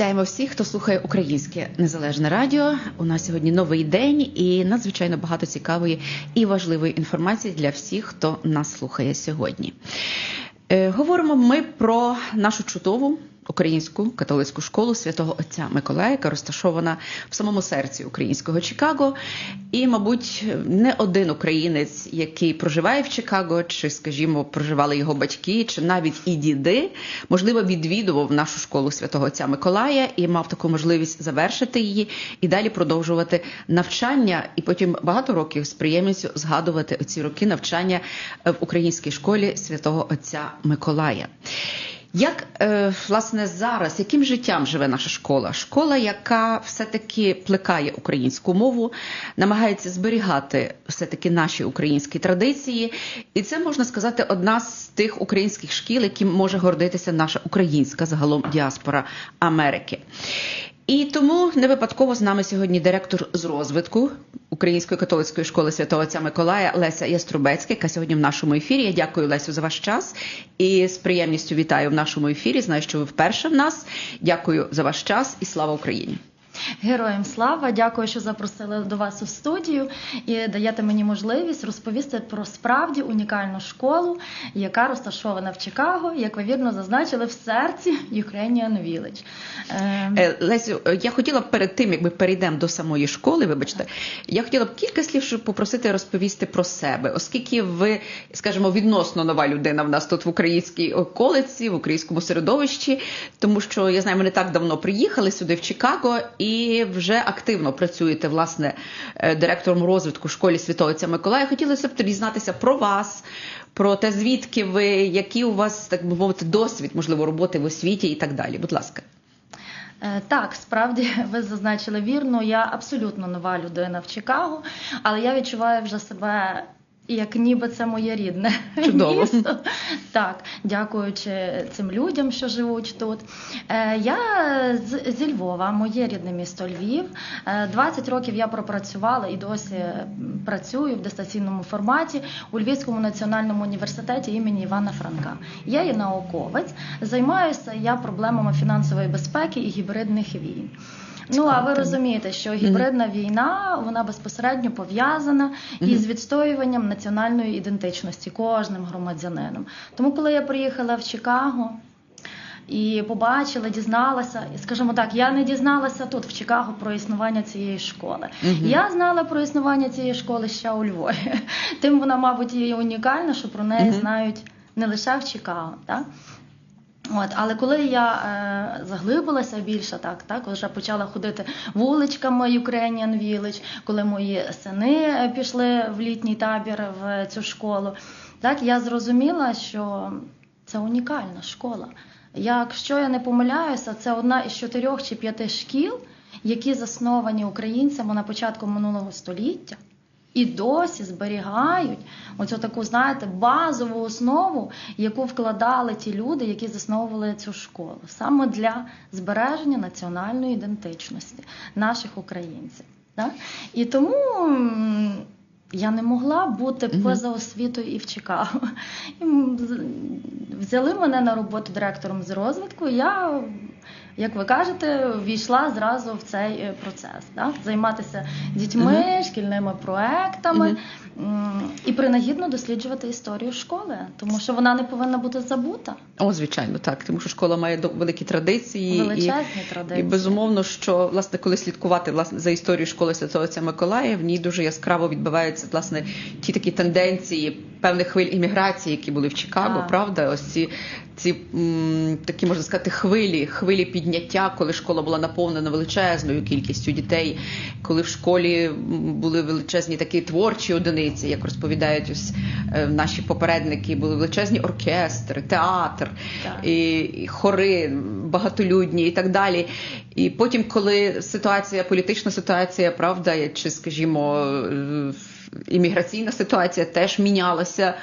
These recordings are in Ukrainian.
Вітаємо всіх, хто слухає українське незалежне радіо. У нас сьогодні новий день і надзвичайно багато цікавої і важливої інформації для всіх, хто нас слухає сьогодні. Е, говоримо ми про нашу чудову українську католицьку школу святого Отця Миколая, яка розташована в самому серці українського Чикаго. І, мабуть, не один українець, який проживає в Чикаго, чи, скажімо, проживали його батьки, чи навіть і діди, можливо, відвідував нашу школу святого Отця Миколая і мав таку можливість завершити її і далі продовжувати навчання, і потім багато років з приємністю згадувати оці роки навчання в українській школі святого Отця Миколая. Як е, власне зараз, яким життям живе наша школа? Школа, яка все-таки плекає українську мову, намагається зберігати все-таки наші українські традиції, і це можна сказати одна з тих українських шкіл, яким може гордитися наша українська загалом діаспора Америки. І тому не випадково з нами сьогодні директор з розвитку Української католицької школи святого Отця Миколая Леся Яструбецька, яка сьогодні в нашому ефірі. Я дякую Лесю за ваш час і з приємністю вітаю в нашому ефірі. Знаю, що ви вперше в нас. Дякую за ваш час і слава Україні. Героям слава, дякую, що запросили до вас у студію і даєте мені можливість розповісти про справді унікальну школу, яка розташована в Чикаго, як ви вірно зазначили, в серці Ukrainian Village. Е, Лесю, я хотіла б перед тим, як ми перейдемо до самої школи, вибачте, я хотіла б кілька слів щоб попросити розповісти про себе, оскільки ви, скажімо, відносно нова людина в нас тут в українській околиці, в українському середовищі, тому що я знаю, ми не так давно приїхали сюди в Чикаго і вже активно працюєте власне е, директором розвитку в школі Святого Миколая. Хотілося б дізнатися про вас, про те, звідки ви, який у вас так би мовити досвід, можливо, роботи в освіті і так далі. Будь ласка. Е, так, справді ви зазначили вірно. Я абсолютно нова людина в Чикаго, але я відчуваю вже себе як ніби це моє рідне Чудово. місто. Так, дякуючи цим людям, що живуть тут. Е, Я зі Львова, моє рідне місто Львів. Е, 20 років я пропрацювала і досі працюю в дистанційному форматі у Львівському національному університеті імені Івана Франка. Я є науковець, займаюся я проблемами фінансової безпеки і гібридних війн. Ну а ви розумієте, що гібридна війна вона безпосередньо пов'язана із відстоюванням національної ідентичності кожним громадянином. Тому, коли я приїхала в Чикаго. І побачила, дізналася, і скажімо так, я не дізналася тут в Чикаго про існування цієї школи. Мгм. Я знала про існування цієї школи ще у Львові. Тим вона, мабуть, є унікальна, що про неї Мгм. знають не лише в Чикаго. Так? От, але коли я е, заглибилася більше, так, так, вже почала ходити вуличками Ukrainian Village, коли мої сини е, пішли в літній табір в цю школу, так, я зрозуміла, що це унікальна школа. Якщо я не помиляюся, це одна із чотирьох чи п'яти шкіл, які засновані українцями на початку минулого століття. І досі зберігають оцю таку, знаєте, базову основу, яку вкладали ті люди, які засновували цю школу, саме для збереження національної ідентичності наших українців. Так? І тому я не могла бути поза освітою і в Чикаго. І взяли мене на роботу директором з розвитку. Я як ви кажете, війшла зразу в цей е, процес, так? займатися дітьми, шкільними проектами. М, і принагідно досліджувати історію школи, тому що вона не повинна бути забута. О, звичайно, так. Тому що школа має великі традиції. Величезні і, традиції. І безумовно, що власне, коли слідкувати власне за історією школи Святого Отця Миколая, в ній дуже яскраво відбиваються власне ті такі тенденції певних хвиль імміграції, які були в Чикаго, Так. правда? Ось ці, ці м, такі можна сказати хвилі, хвилі підняття, коли школа була наповнена величезною кількістю дітей, коли в школі були величезні такі творчі одиниці, як розповідають ось е, наші попередники, були величезні оркестри, театр і, і хори багатолюдні і так далі. І потім, коли ситуація, політична ситуація, правда, чи, скажімо, е, імміграційна ситуація теж мінялася.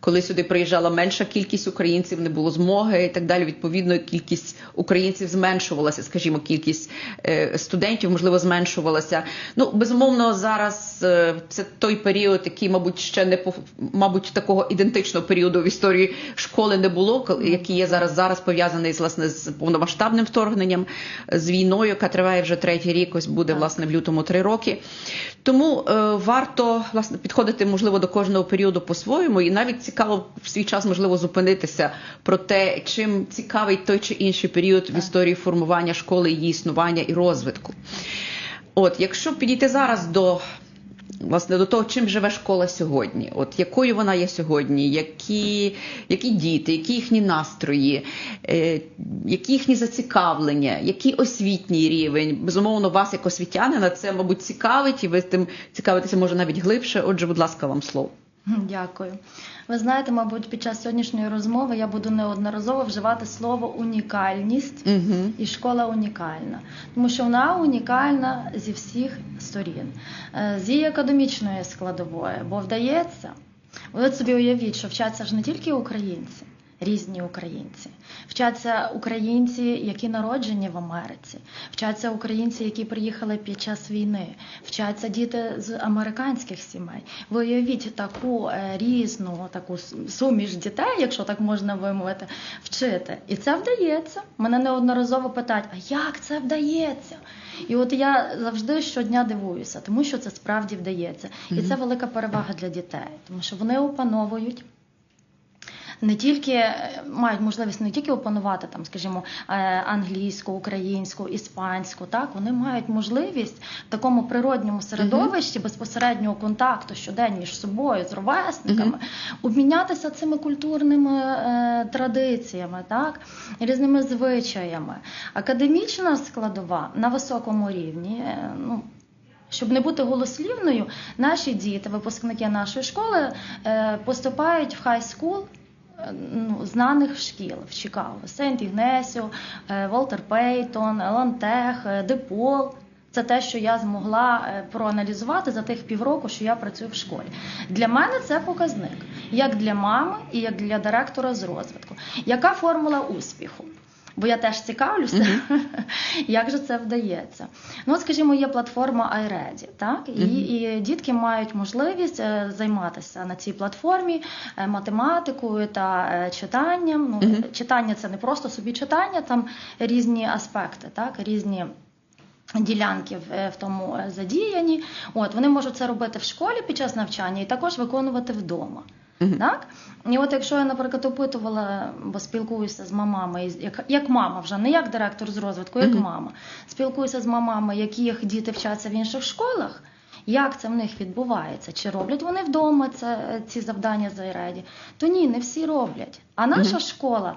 Коли сюди приїжджала менша кількість українців, не було змоги і так далі. Відповідно, кількість українців зменшувалася, скажімо, кількість е, студентів, можливо, зменшувалася. Ну, безумовно, зараз е, це той період, який, мабуть, ще не мабуть, такого ідентичного періоду в історії школи не було, який є зараз зараз пов'язаний з власне з повномасштабним вторгненням, з війною, яка триває вже третій рік. Ось буде власне в лютому три роки. Тому е, варто власне підходити можливо до кожного періоду по-своєму, і навіть цікаво в свій час можливо зупинитися про те, чим цікавий той чи інший період в історії формування школи, її існування і розвитку. От, якщо підійти зараз до власне до того, чим живе школа сьогодні, от якою вона є сьогодні, які які діти, які їхні настрої, е, які їхні зацікавлення, який освітній рівень. Безумовно, вас, як освітянина, це, мабуть, цікавить, і ви тим цікавитеся може навіть глибше. Отже, будь ласка, вам слово. Дякую. Ви знаєте, мабуть, під час сьогоднішньої розмови я буду неодноразово вживати слово унікальність угу. і школа унікальна, тому що вона унікальна зі всіх сторін, е, з її академічної складової, бо вдається. Ви собі уявіть, що вчаться ж не тільки українці різні українці. Вчаться українці, які народжені в Америці, вчаться українці, які приїхали під час війни, вчаться діти з американських сімей. Ви уявіть таку е, різну таку суміш дітей, якщо так можна вимовити, вчити. І це вдається. Мене неодноразово питають, а як це вдається? І от я завжди щодня дивуюся, тому що це справді вдається. І це велика перевага для дітей, тому що вони опановують не тільки е, мають можливість не тільки опанувати там, скажімо, е, англійську, українську, іспанську, так вони мають можливість в такому природньому середовищі безпосереднього контакту щодень між собою з ровесниками обмінятися цими культурними е, традиціями, так різними звичаями. Академічна складова на високому рівні. Ну, щоб не бути голослівною, наші діти, випускники нашої школи, поступають в хай скул ну, знаних шкіл в Чикаго: Сент Ігнесіо, е, Волтер Пейтон, Лантех, е, Депол. Це те, що я змогла е, проаналізувати за тих півроку, що я працюю в школі. Для мене це показник, як для мами і як для директора з розвитку. Яка формула успіху? Бо я теж цікавлюся, mm-hmm. як же це вдається. Ну, от, скажімо, є платформа iReady, так? І, mm-hmm. і дітки мають можливість е, займатися на цій платформі е, математикою та е, читанням. Ну, mm-hmm. Читання це не просто собі читання, там різні аспекти, так, різні. Ділянки в тому задіяні, от вони можуть це робити в школі під час навчання і також виконувати вдома. Mm-hmm. Так? І от якщо я, наприклад, опитувала, бо спілкуюся з мамами, як як мама вже, не як директор з розвитку, як mm-hmm. мама, спілкуюся з мамами, яких діти вчаться в інших школах, як це в них відбувається? Чи роблять вони вдома це, ці завдання за іреді? То ні, не всі роблять. А наша mm-hmm. школа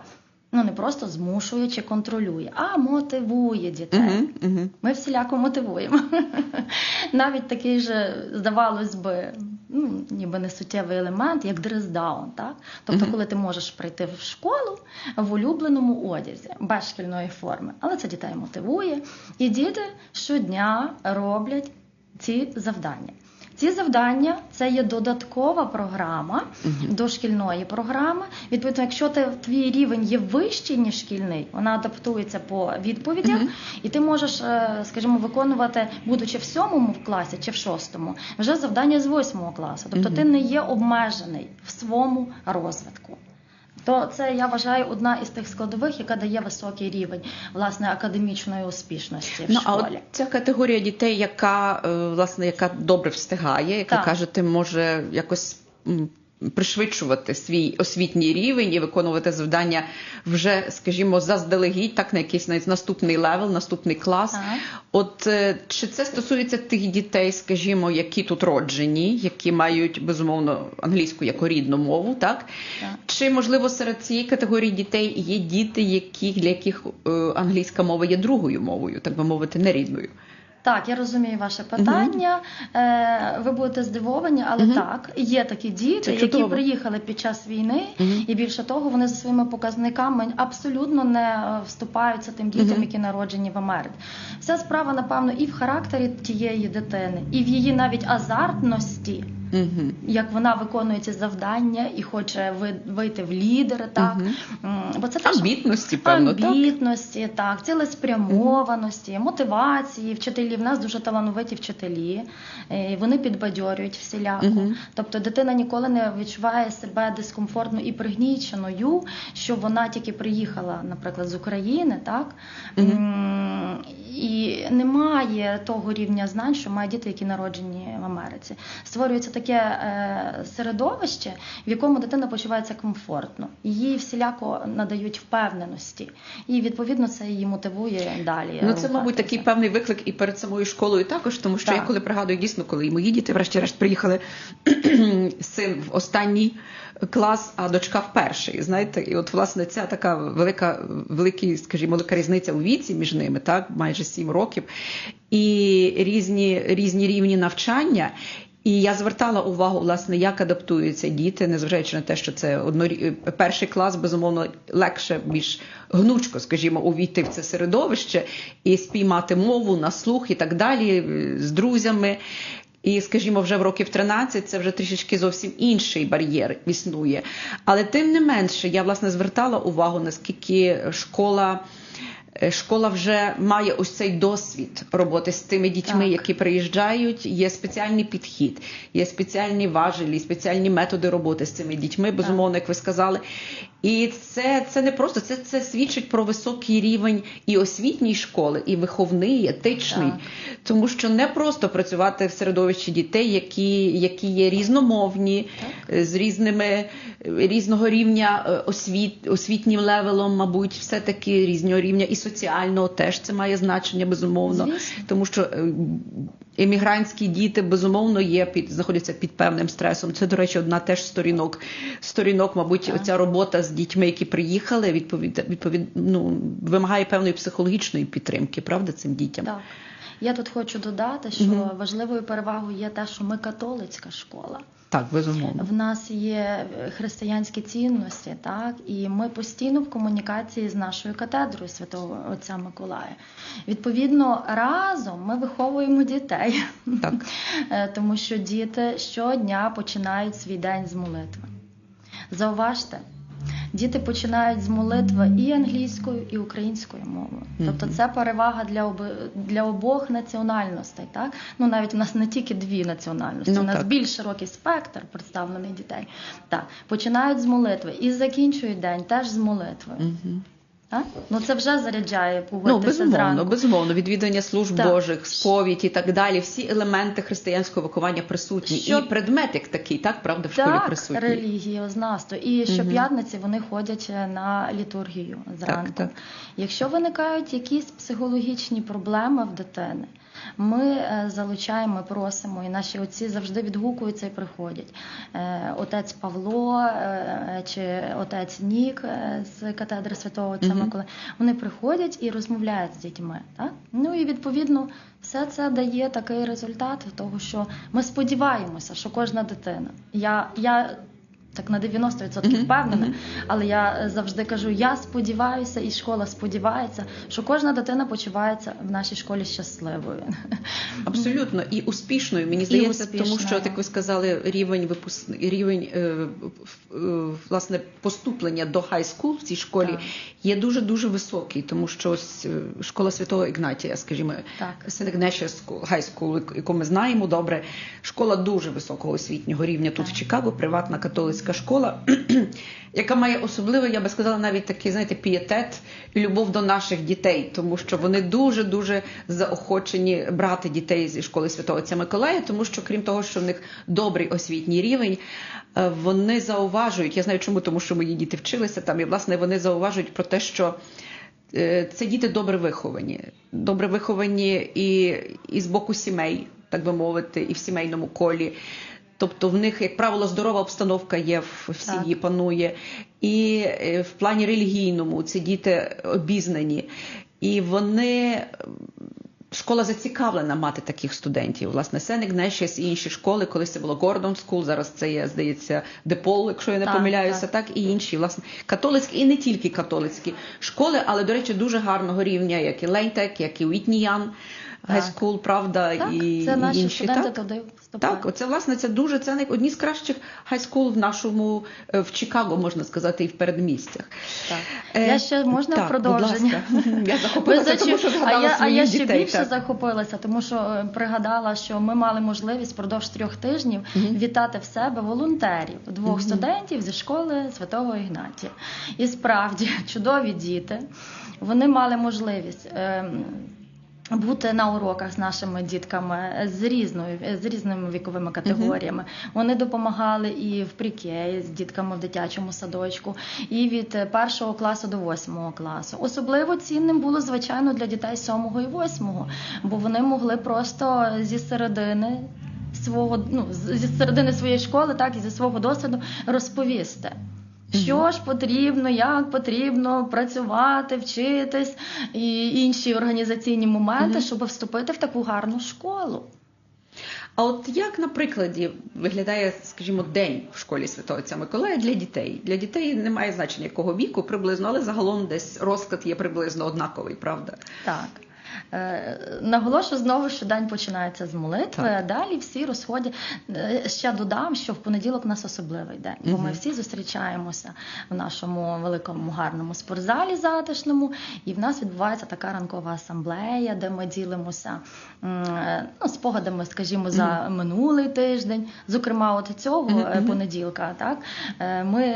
ну не просто змушує чи контролює, а мотивує дітей. Uh-huh, uh-huh. Ми всіляко мотивуємо. Навіть такий же, здавалось би, ну, ніби не суттєвий елемент, як дресдаун. Так? Тобто, коли ти можеш прийти в школу в улюбленому одязі, без шкільної форми, але це дітей мотивує. І діти щодня роблять ці завдання. Ці завдання це є додаткова програма uh-huh. до шкільної програми. Відповідно, якщо ти твій рівень є вищий ніж шкільний, вона адаптується по відповідях, uh-huh. і ти можеш, е, скажімо, виконувати, будучи в сьомому класі чи в шостому, вже завдання з восьмого класу. Тобто ти не є обмежений в своєму розвитку то це я вважаю одна із тих складових, яка дає високий рівень власне академічної успішності в ну, школі. А от ця категорія дітей, яка е, власне яка добре встигає, яка так. кажете, може якось пришвидшувати свій освітній рівень і виконувати завдання вже, скажімо, заздалегідь, так на якийсь навіть наступний левел, наступний клас. Так. От е, чи це стосується тих дітей, скажімо, які тут роджені, які мають безумовно англійську як рідну мову, так? так чи можливо серед цієї категорії дітей є діти, які для яких е, англійська мова є другою мовою, так би мовити, не рідною? Так, я розумію ваше питання. Uh-huh. Ви будете здивовані, але так, є такі діти, які приїхали під час війни, і більше того, вони за своїми показниками абсолютно не е, вступаються тим дітям, які народжені в Америці. Вся справа, напевно, і в характері тієї дитини, і в її навіть азартності. Угу. Як вона виконує ці завдання і хоче вийти в лідери, так. М, бо це теж Амбітності, певно, так? амбітності, так, цілеспрямованості, мотивації. Вчителі в нас дуже талановиті вчителі. е, і Вони підбадьорюють всіляко. Тобто дитина ніколи не відчуває себе дискомфортно і пригніченою, що вона тільки приїхала, наприклад, з України, так. І немає того рівня знань, що мають діти, які народжені в Америці. Створюється таке е, середовище, в якому дитина почувається комфортно. Їй всіляко надають впевненості, і відповідно це її мотивує далі. Ну, це, мабуть, такий певний виклик і перед самою школою також, тому що Так. я коли пригадую дійсно, коли і мої діти, врешті-решт, приїхали син в останній клас, а дочка в перший. Знаєте, і от власне ця така велика, великий, скажімо, велика різниця у віці між ними, так, майже сім років, і різні, різні рівні навчання. І я звертала увагу, власне, як адаптуються діти, незважаючи на те, що це однорі... перший клас, безумовно, легше, більш гнучко, скажімо, увійти в це середовище і спіймати мову на слух і так далі е, з друзями. І, скажімо, вже в років 13 це вже трішечки зовсім інший бар'єр існує. Але тим не менше, я власне звертала увагу, наскільки школа. Е, Школа вже має ось цей досвід роботи з тими дітьми, Так. які приїжджають. Є спеціальний підхід, є спеціальні важелі, спеціальні методи роботи з цими дітьми, безумовно, як ви сказали. І це, це не просто це, це свідчить про високий рівень і освітньої школи, і виховний, і етичний. Так. Тому що не просто працювати в середовищі дітей, які, які є різномовні, е, з різними е, різного рівня освіт, освітнім левелом, мабуть, все-таки різного рівня і соціального теж це має значення, безумовно. Звісно. Тому що е, емігрантські діти безумовно є під знаходяться під певним стресом. Це, до речі, одна теж сторінок. Сторінок, мабуть, Так. оця робота з дітьми, які приїхали, відповід, відповід, ну, вимагає певної психологічної підтримки, правда, цим дітям. Так. Я тут хочу додати, що Мгм. важливою перевагою є те, що ми католицька школа. Так, безумовно. В нас є християнські цінності, так і ми постійно в комунікації з нашою катедрою святого Отця Миколая. Відповідно, разом ми виховуємо дітей, Так. Е, тому що діти щодня починають свій день з молитви. Зауважте. Діти починають з молитви і англійською, і українською мовою. Тобто це перевага для об... для обох національностей. Так? Ну навіть у нас не тільки дві національності, Ну, у нас так. більш широкий спектр представлений дітей. Так, починають з молитви і закінчують день теж з молитви. Угу. Так? Ну це вже заряджає Ну, безумовно, зранку. безумовно, відвідування служб Так. Божих, сповідь і так далі. Всі елементи християнського виховання присутні. Щоб... І предмет як такий, так, правда, в школі присутні присутній. релігієзнавство. І щоп'ятниці вони ходять на літургію зранку. так. Якщо виникають якісь психологічні проблеми в дитини, ми е, залучаємо, просимо, і наші отці завжди відгукуються і приходять. Е, Отець Павло е, чи отець Нік з катедри Святого Отця Мгм. Миколи, вони приходять і розмовляють з дітьми. Так? Ну і відповідно все це дає такий результат того, що ми сподіваємося, що кожна дитина. Я, я так на 90% впевнена, але я е, завжди кажу: я сподіваюся, і школа сподівається, що кожна дитина почувається в нашій школі щасливою. Абсолютно і успішною. Мені здається, тому що, як ви сказали, рівень випуск... рівень е, е, власне поступлення до хай-скул в цій школі Так. є дуже дуже високий, тому що ось школа святого Ігнатія, скажімо, Так. School, яку ми знаємо добре, школа дуже високого освітнього рівня тут Так. в Чикаго, приватна католицька школа, яка має особливий, я би сказала, навіть такий, знаєте, пієтет і любов до наших дітей, тому що вони дуже дуже заохочені брати дітей зі школи святого Отця Миколая, тому що крім того, що в них добрий освітній рівень, е, вони зауважують. Я знаю, чому, тому що мої діти вчилися там, і власне вони зауважують про те, що. Е, Це діти добре виховані, добре виховані і, і з боку сімей, так би мовити, і в сімейному колі. Тобто в них, як правило, здорова обстановка є в, сім'ї, панує. І е, в плані релігійному ці діти обізнані. І вони школа зацікавлена мати таких студентів. Власне, Сенек Нещас і інші школи, колись це було Гордон Скул, зараз це є, здається, Депол, якщо я не Так, помиляюся, так. так. і інші, власне, католицькі і не тільки католицькі школи, але, до речі, дуже гарного рівня, як і Лейтек, як і Уітніян Гайскул, правда, Так, і це наші інші. студенти так? туди вступають. Так, оце власне це дуже це одні з кращих хайскул в нашому е, в Чикаго, можна сказати, і в передмістях. Так. Е, Я ще можна так, в продовження. будь ласка. Я захопилася, Ви тому що згадала а я, а я ще дітей, більше так. захопилася, тому що е, пригадала, що ми мали можливість впродовж трьох тижнів вітати в себе волонтерів, двох студентів зі школи Святого Ігнатія. І справді чудові діти. Вони мали можливість. ем, бути на уроках з нашими дітками з різною з різними віковими категоріями. Вони допомагали і в пріке з дітками в дитячому садочку, і від першого класу до восьмого класу. Особливо цінним було звичайно для дітей сьомого і восьмого, бо вони могли просто зі середини. Свого ну зі середини своєї школи, так і зі свого досвіду розповісти. Що ж потрібно, як потрібно працювати, вчитись і інші організаційні моменти, щоб вступити в таку гарну школу. А от як на прикладі виглядає, скажімо, день в школі Святого Отця Миколая для дітей? Для дітей немає значення якого віку приблизно, але загалом десь розклад є приблизно однаковий, правда? Так. Е, Наголошу знову, що день починається з молитви, Так. а далі всі розходять. Е, Ще додам, що в понеділок у нас особливий день, бо ми всі зустрічаємося в нашому великому гарному спортзалі затишному, і в нас відбувається така ранкова асамблея, де ми ділимося е, ну, спогадами, скажімо, за минулий тиждень. Зокрема, от цього е, понеділка, так ми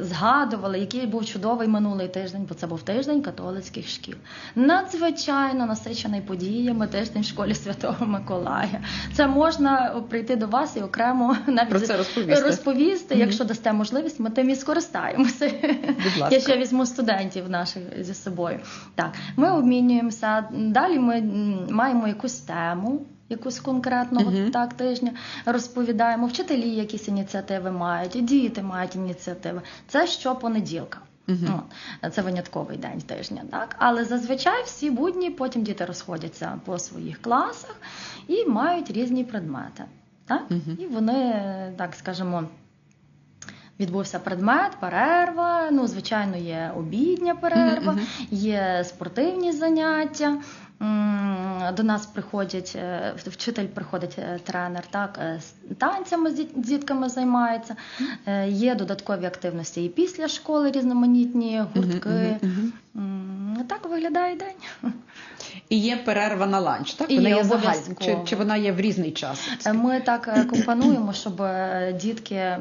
згадували, який був чудовий минулий тиждень, бо це був тиждень католицьких шкіл. Надзвичайно насичений подіями тиждень в школі Святого Миколая. Це можна прийти до вас і окремо навіть Про це розповісти. розповісти, Мгм. якщо дасте можливість, ми тим і скористаємося. Будь ласка. Я ще візьму студентів наших зі собою. Так, ми обмінюємося. Далі ми маємо якусь тему. Якусь конкретного Мгм. так тижня розповідаємо. Вчителі якісь ініціативи мають, і діти мають ініціативи. Це щопонеділка. Мгм. Ну, Це винятковий день тижня, так? Але зазвичай всі будні, потім діти розходяться по своїх класах і мають різні предмети. Так? Угу. І вони, так скажемо, відбувся предмет, перерва. Ну, звичайно, є обідня перерва, мгм. є спортивні заняття. До нас приходять е, вчитель, приходить е, тренер, так е, з танцями з дітками займається. Є додаткові активності і після школи, різноманітні гуртки. Так виглядає день. І є перерва на ланч, так? І Вона є є загальна, чи, чи вона є в різний час? Ми так компонуємо, щоб дітки,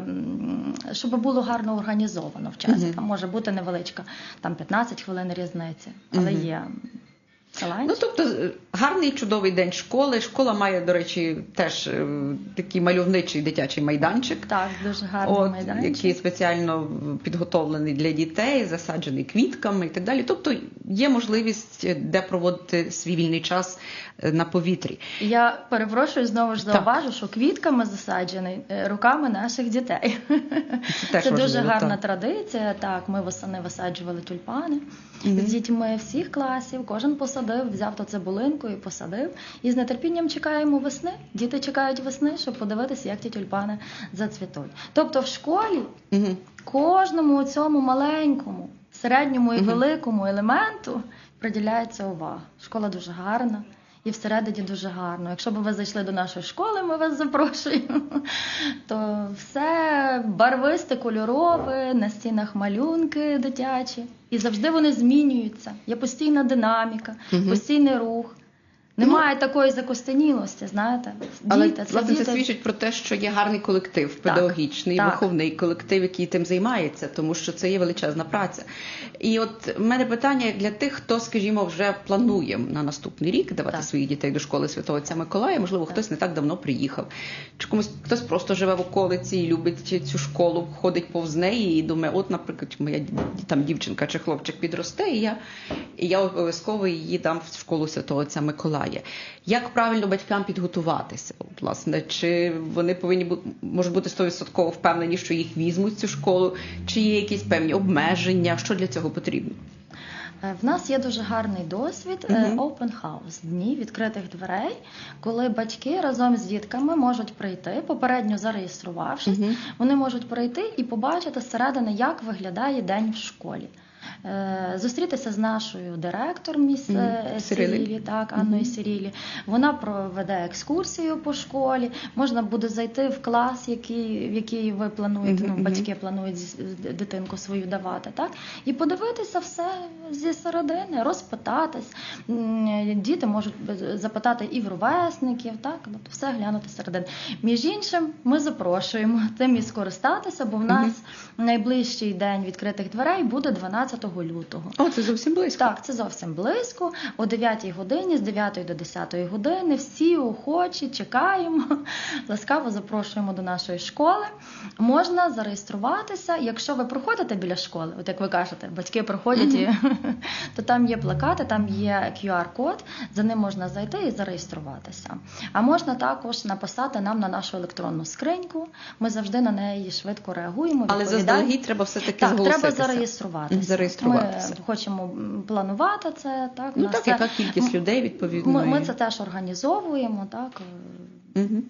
щоб було гарно організовано в часі. Там може бути невеличка, там 15 хвилин різниці, але є. Ну, тобто, гарний чудовий день школи. Школа має, до речі, теж е, такий мальовничий дитячий майданчик. Так, дуже гарний От, майданчик. який спеціально підготовлений для дітей, засаджений квітками і так далі. Тобто є можливість е, де проводити свій вільний час е, на повітрі. Я перепрошую знову ж Так. зауважу, що квітками засаджений руками наших дітей. Це теж Це дуже гарна так. традиція. Так, ми восени висаджували тюльпани Мгм. з дітьми всіх класів. Кожен посадив, взяв то цибулинку і посадив. І з нетерпінням чекаємо весни. Діти чекають весни, щоб подивитися, як ті тюльпани зацвітуть. Тобто в школі угу. кожному цьому маленькому, середньому і угу. великому елементу приділяється увага. Школа дуже гарна. І всередині дуже гарно. Якщо б ви зайшли до нашої школи, ми вас запрошуємо. То все барвисте, кольорове, на стінах малюнки дитячі. І завжди вони змінюються. Є постійна динаміка, постійний рух. Немає такої закостенілості, знаєте. Але Діти, це власне це свідчить про те, що є гарний колектив, педагогічний, так. виховний колектив, який тим займається, тому що це є величезна праця. І от в мене питання для тих, хто, скажімо, вже планує на наступний рік давати Так. своїх дітей до школи Святого Отця Миколая. Можливо, Так. хтось не так давно приїхав, чи комусь хтось просто живе в околиці і любить цю школу, ходить повз неї і думає, от, наприклад, моя там дівчинка чи хлопчик підросте, і я, і я обов'язково її дам в школу Святого Отця Миколая. Як правильно батькам підготуватися? От, власне, чи вони повинні бути можуть бути 100% впевнені, що їх візьмуть в цю школу, чи є якісь певні обмеження? Що для цього потрібно? Е, В нас є дуже гарний досвід е, Мгм. open house, дні відкритих дверей, коли батьки разом з дітками можуть прийти, попередньо зареєструвавшись, Мгм. вони можуть прийти і побачити зсередини, як виглядає день в школі. Е, Зустрітися з нашою директор міс е, Сирілі, так, Анною Мгм. Сирілі. Вона проведе екскурсію по школі. Можна буде зайти в клас, який, в який ви плануєте, Мгм, ну, батьки планують дитинку свою давати, так? І подивитися все зі середини, розпитатись. Діти можуть запитати і в ровесників, так? Тобто все глянути зсередини. Між іншим, ми запрошуємо тим і скористатися, бо в нас найближчий день відкритих дверей буде 12 лютого. О, це зовсім близько. Так, це зовсім близько. О 9 годині, з 9 до 10 години, всі охочі чекаємо. Ласкаво запрошуємо до нашої школи. Можна зареєструватися, якщо ви проходите біля школи, от як ви кажете, батьки проходять, і, то там є плакати, там є QR-код, за ним можна зайти і зареєструватися. А можна також написати нам на нашу електронну скриньку. Ми завжди на неї швидко реагуємо. Але заздалегідь треба все-таки Так, зголоситися. треба зареєструватися. Зареєструватися. Ми хочемо планувати це. Так, Ну так, це- яка кількість людей відповідно. Ми, ми це теж організовуємо. Так. Мгм.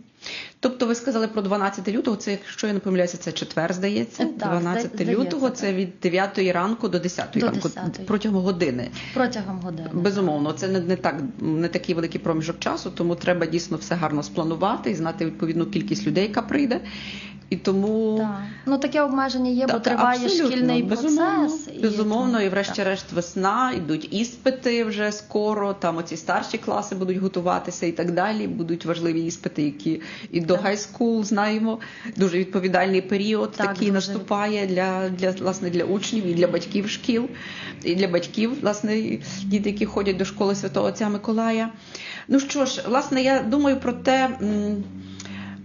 Тобто ви сказали про 12 лютого, це, якщо я не помиляюся, це четвер, здається. Так, 12 здається, лютого так. це від 9 ранку до 10 До ранку, 10-ї. протягом години. Протягом години. Безумовно, це не, не так не такий великий проміжок часу, тому треба дійсно все гарно спланувати і знати відповідну кількість людей, яка прийде. І тому Так. Ну таке обмеження є, бо триває абсолютно, шкільний безумовно, процес. і Безумовно, тому- і врешті-решт весна, йдуть іспити вже скоро. Там оці старші класи будуть готуватися і так далі. Будуть важливі іспити, які і до Так. хайскул знаємо. Дуже відповідальний період Так, такий дуже. наступає для, для власне для учнів і для батьків шкіл, і для батьків, власне, діти, які ходять до школи Святого Отця Миколая. Ну що ж, власне, я думаю про те.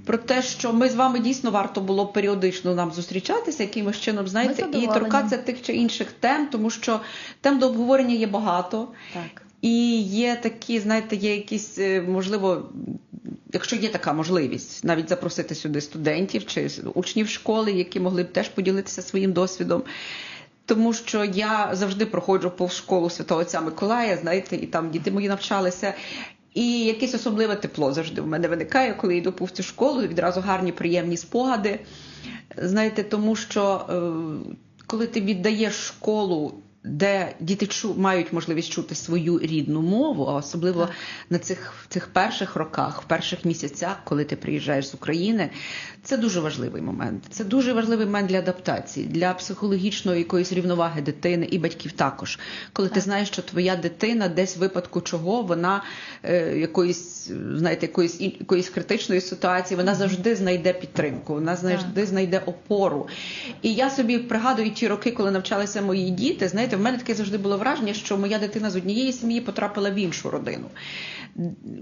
Про те, що ми з вами дійсно варто було періодично нам зустрічатися, якимось чином, знаєте, і торкатися тих чи інших тем, тому що тем до обговорення є багато. Так. І є такі, знаєте, є якісь, е, можливо, якщо є така можливість, навіть запросити сюди студентів чи учнів школи, які могли б теж поділитися своїм досвідом. Тому що я завжди проходжу повз школу Святого Отця Миколая, знаєте, і там діти мої навчалися. І якесь особливе тепло завжди в мене виникає, коли йду повз цю школу, і відразу гарні, приємні спогади. Знаєте, тому що е, коли ти віддаєш школу, де діти чу, мають можливість чути свою рідну мову, а особливо Так. на цих, цих перших роках, в перших місяцях, коли ти приїжджаєш з України, це дуже важливий момент. Це дуже важливий момент для адаптації, для психологічної якоїсь рівноваги дитини і батьків також. Коли ти знаєш, що твоя дитина десь в випадку чого вона е, якоїсь, знаєте, якоїсь якоїсь критичної ситуації, вона завжди знайде підтримку, вона завжди знайде опору. І я собі пригадую ті роки, коли навчалися мої діти. Знаєте, в мене таке завжди було враження, що моя дитина з однієї сім'ї потрапила в іншу родину.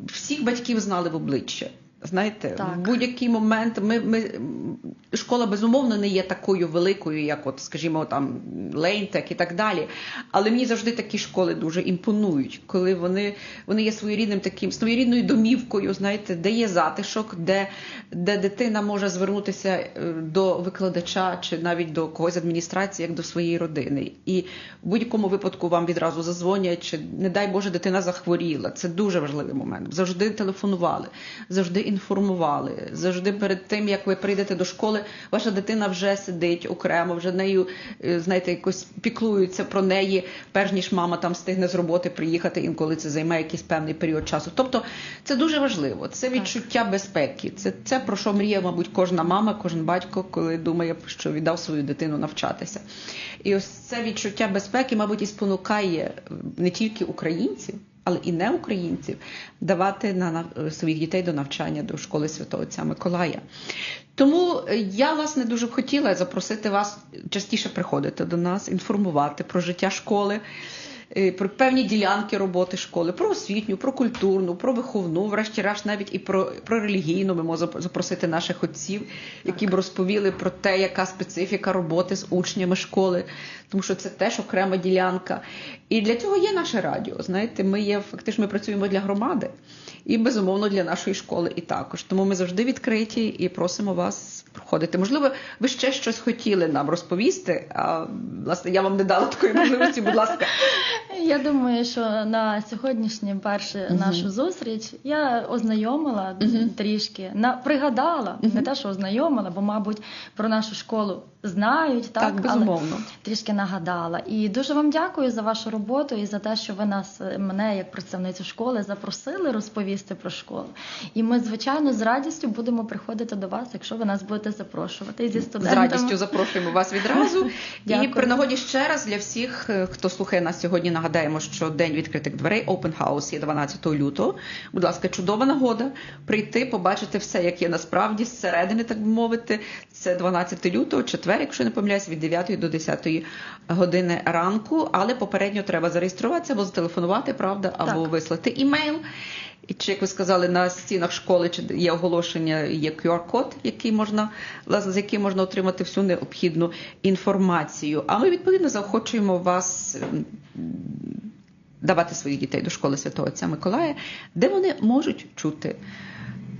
Всіх батьків знали в обличчя. Знаєте, Так. в будь-який момент ми, ми школа безумовно не є такою великою, як, от, скажімо, там Лейнтек і так далі. Але мені завжди такі школи дуже імпонують, коли вони, вони є своєрідним таким своєрідною домівкою, знаєте, де є затишок, де, де дитина може звернутися е, до викладача чи навіть до когось з адміністрації, як до своєї родини. І в будь-якому випадку вам відразу зазвонять, чи не дай Боже, дитина захворіла. Це дуже важливий момент. Завжди телефонували, завжди інформували. Завжди перед тим, як ви прийдете до школи, ваша дитина вже сидить окремо, вже нею, е, знаєте, якось піклуються про неї, перш ніж мама там встигне з роботи приїхати, інколи це займає якийсь певний період часу. Тобто це дуже важливо. Це відчуття безпеки. Це, це про що мріє, мабуть, кожна мама, кожен батько, коли думає, що віддав свою дитину навчатися. І ось це відчуття безпеки, мабуть, і спонукає не тільки українців але і не українців давати на, своїх дітей до навчання до школи Святого Отця Миколая. Тому я власне дуже б хотіла запросити вас частіше приходити до нас, інформувати про життя школи. Про певні ділянки роботи школи, про освітню, про культурну, про виховну, врешті-решт, навіть і про про релігійну ми можемо запросити наших отців, які б розповіли про те, яка специфіка роботи з учнями школи, тому що це теж окрема ділянка. І для цього є наше радіо. Знаєте, ми є фактично ми працюємо для громади і безумовно для нашої школи і також. Тому ми завжди відкриті і просимо вас проходити. Можливо, ви ще щось хотіли нам розповісти. А власне я вам не дала такої можливості. Будь ласка, Я думаю, що на сьогоднішню першу Мгм. нашу зустріч я ознайомила Мгм. трішки, на пригадала, не те, що ознайомила, бо, мабуть, про нашу школу знають, так, Так, але трішки нагадала. І дуже вам дякую за вашу роботу і за те, що ви нас, е, мене, як представницю школи, запросили розповісти про школу. І ми, звичайно, з радістю будемо приходити до вас, якщо ви нас будете запрошувати і зі З радістю запрошуємо вас відразу. і при нагоді ще раз для всіх, е, хто слухає нас сьогодні, нагадаємо, що день відкритих дверей Open House є 12 лютого. Будь ласка, чудова нагода прийти, побачити все, як є насправді зсередини, так би мовити. Це 12 лютого, четвер, якщо не помиляюсь, від 9 до 10 години ранку. Але попередньо треба зареєструватися або зателефонувати, правда, або Так. вислати імейл. І чи як ви сказали, на стінах школи чи є оголошення, є QR-код, який можна власне з яким можна отримати всю необхідну інформацію. А ми відповідно заохочуємо вас ем, давати своїх дітей до школи Святого Отця Миколая, де вони можуть чути.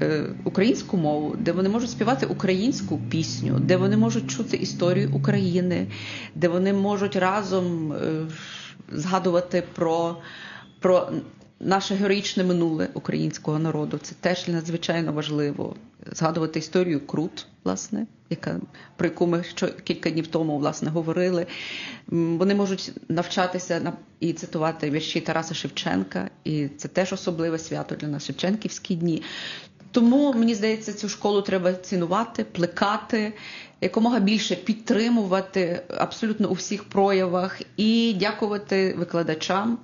е, Українську мову, де вони можуть співати українську пісню, де вони можуть чути історію України, де вони можуть разом е, згадувати про, про наше героїчне минуле українського народу. Це теж надзвичайно важливо. Згадувати історію Крут, власне, яка про яку ми що кілька днів тому власне говорили. Вони можуть навчатися на і цитувати вірші Тараса Шевченка, і це теж особливе свято для нас Шевченківські дні. Тому мені здається, цю школу треба цінувати, плекати, якомога більше підтримувати абсолютно у всіх проявах і дякувати викладачам,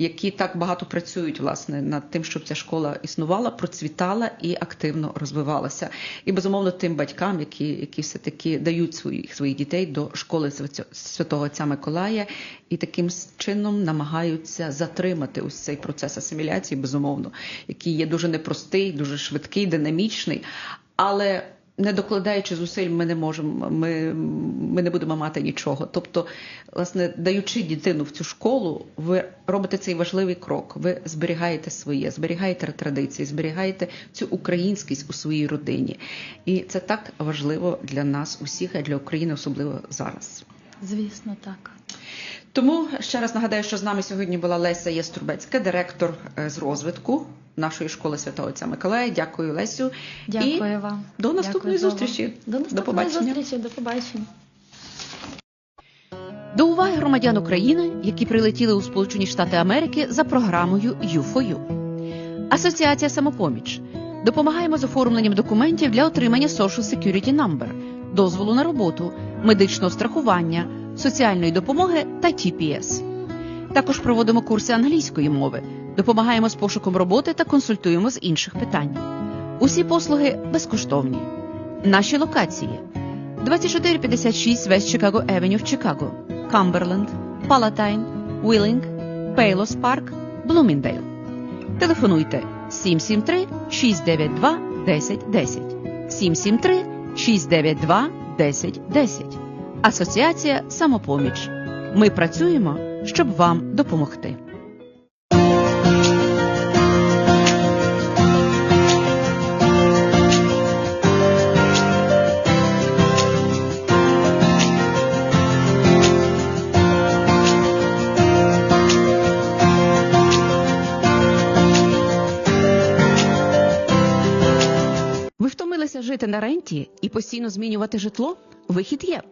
які так багато працюють власне над тим, щоб ця школа існувала, процвітала і активно розвивалася. І безумовно тим батькам, які, які все таки дають своїх своїх дітей до школи святого Отця Миколая, і таким чином намагаються затримати ось цей процес асиміляції, безумовно, який є дуже непростий, дуже швидкий, динамічний, але не докладаючи зусиль, ми не можемо, ми, ми не будемо мати нічого. Тобто, власне, даючи дитину в цю школу, ви робите цей важливий крок. Ви зберігаєте своє, зберігаєте традиції, зберігаєте цю українськість у своїй родині. І це так важливо для нас усіх, а для України особливо зараз. Звісно, так. Тому ще раз нагадаю, що з нами сьогодні була Леся Єструбецька, директор е, з розвитку нашої школи Святого Отця Миколая. Дякую, Лесю. Дякую І вам. до наступної Дякую зустрічі. До наступної побачення. зустрічі. До побачення. До уваги громадян України, які прилетіли у Сполучені Штати Америки за програмою U4U. Асоціація Самопоміч. Допомагаємо з оформленням документів для отримання Social Security Number, дозволу на роботу, медичного страхування, соціальної допомоги та TPS. Також проводимо курси англійської мови, допомагаємо з пошуком роботи та консультуємо з інших питань. Усі послуги безкоштовні. Наші локації 2456 West Chicago Avenue в Чикаго, Камберленд, Палатайн, Уілінг, Пейлос Парк, Блуміндейл. Телефонуйте 773 692 1010 773 692 1010. Асоціація Самопоміч. Ми працюємо, щоб вам допомогти. Жити на ренті і постійно змінювати житло? Вихід є.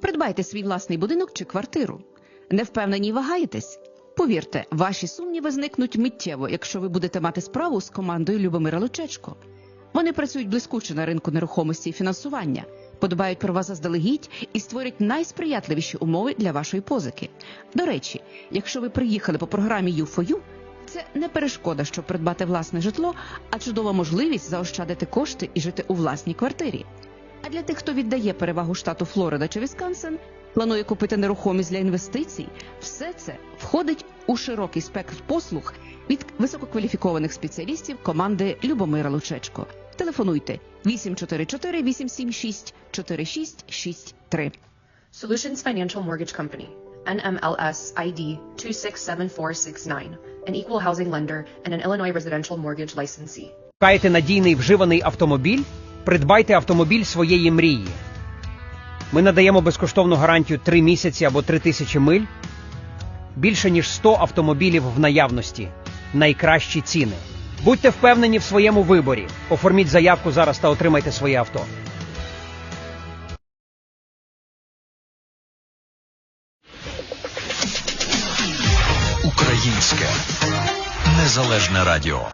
Придбайте свій власний будинок чи квартиру. Не впевнені вагаєтесь? Повірте, ваші сумніви зникнуть миттєво, якщо ви будете мати справу з командою Любомира Лучечко. Вони працюють блискуче на ринку нерухомості і фінансування, подбають про вас заздалегідь і створять найсприятливіші умови для вашої позики. До речі, якщо ви приїхали по програмі U4U, це не перешкода, щоб придбати власне житло, а чудова можливість заощадити кошти і жити у власній квартирі. А для тих, хто віддає перевагу штату Флорида чи Вісконсин, планує купити нерухомість для інвестицій, все це входить у широкий спектр послуг від висококваліфікованих спеціалістів команди Любомира Лучечко. Телефонуйте 844 876 4663. Solutions Financial Mortgage Company, NMLS ID 267469, an equal housing lender and an Illinois residential mortgage licensee. Шукаєте надійний вживаний автомобіль? Придбайте автомобіль своєї мрії. Ми надаємо безкоштовну гарантію 3 місяці або 3 тисячі миль. Більше ніж 100 автомобілів в наявності. Найкращі ціни. Будьте впевнені в своєму виборі. Оформіть заявку зараз та отримайте своє авто. Українське незалежне радіо.